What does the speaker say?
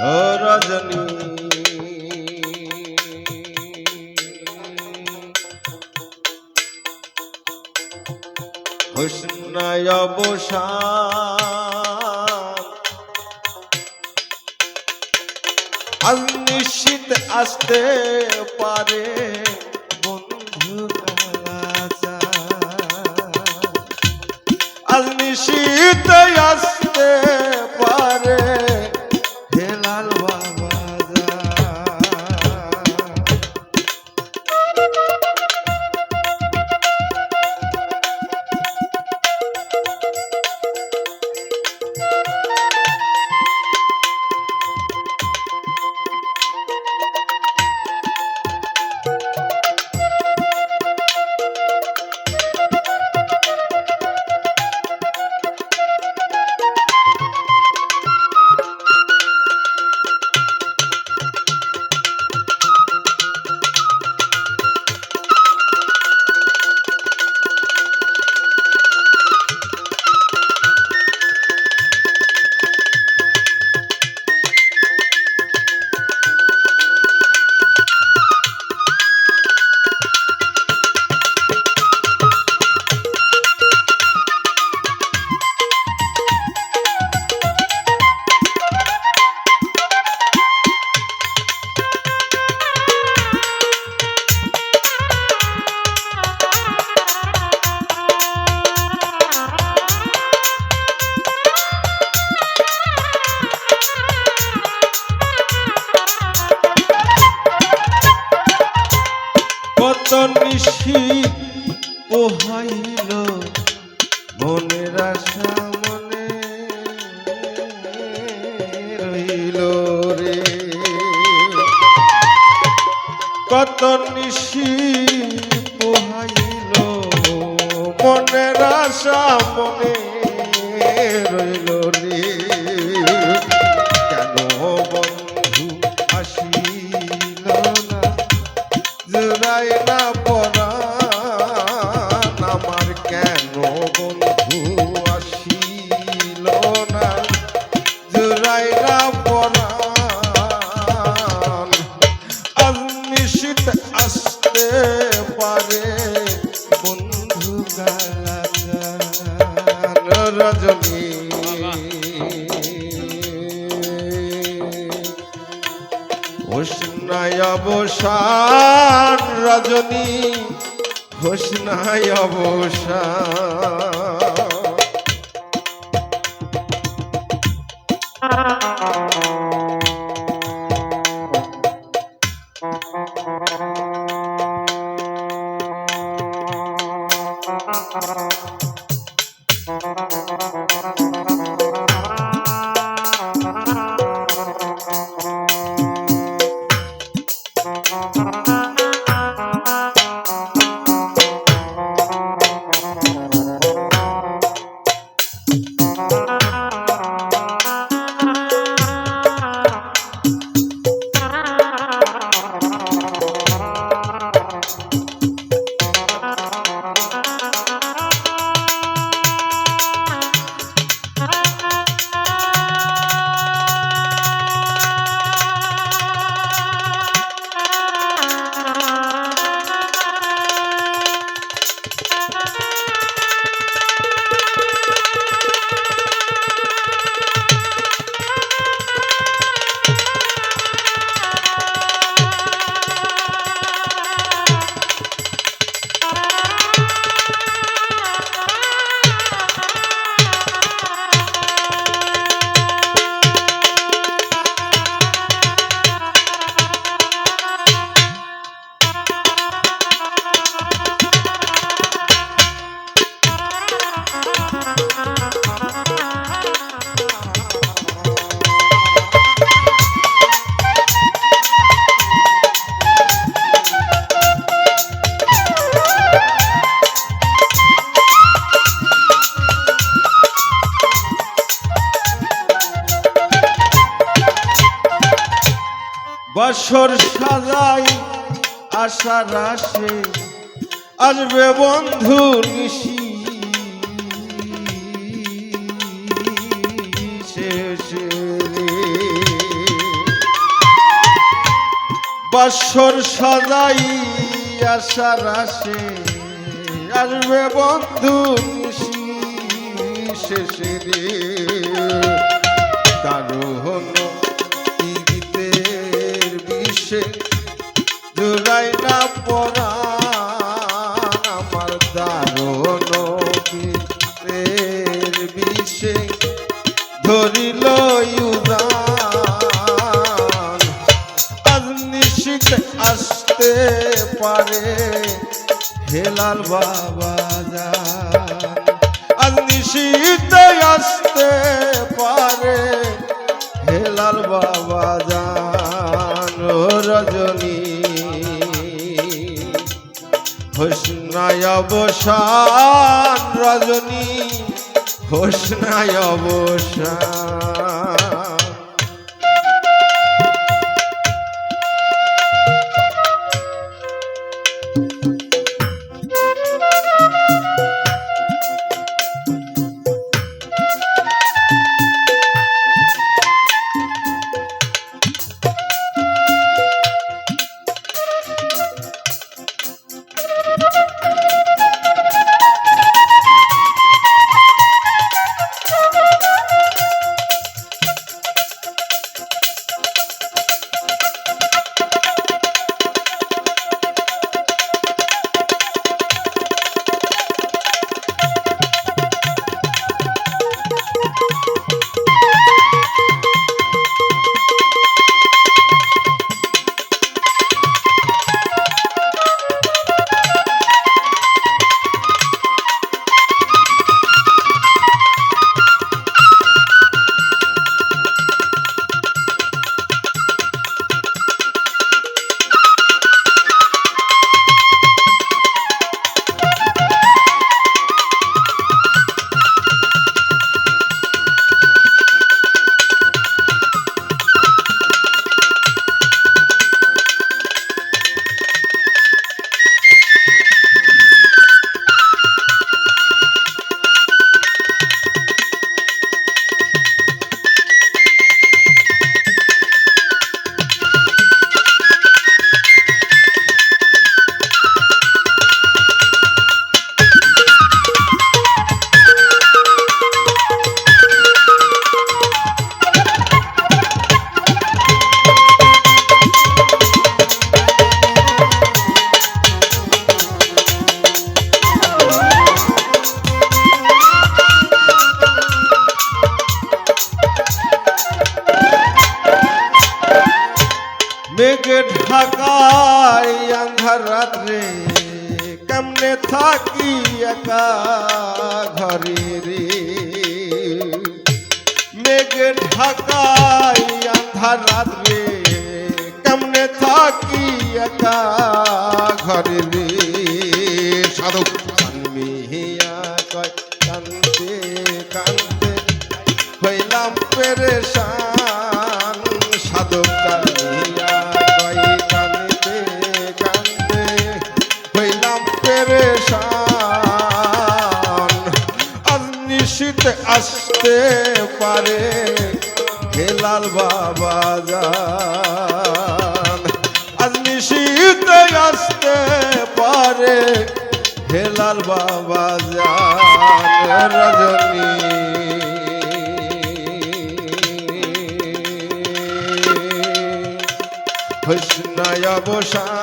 রজনী। হুসনায় অবসান। আজ নিশ্চিত আসতে পারে। কত ঋষি পোহাইল মনের আশা মনে রইল রে। কত নিশি পোহাইল মনের আশা মনে অবসান রজনী হোসনায় অবসান বছর সাজাই আশার আসে আসবে বন্ধু নিশি। শেষে রে। বৎসর সদাই আশার আসে আসবে বন্ধু নিশি। শেষে রে। জুড়াই না পড়া আমার দারুণ ঈদের বিষে ধরিল নিশ্চিত আসতে পারে হেলাল বাবা যান আজ নিশ্চিত আসতে পারে হেলাল বাবা অবসান রজনী হোসনায় অবসান। ঘরে রে মেঘে ঢাকায় আন্ধার রাত্রে কেমনে থাকি একা ঘরে আসতে পারে হেলাল বাবা যান আজ নিশীত আসতে পারে হেলাল বাবা যান রজনী। হোসনায় আজ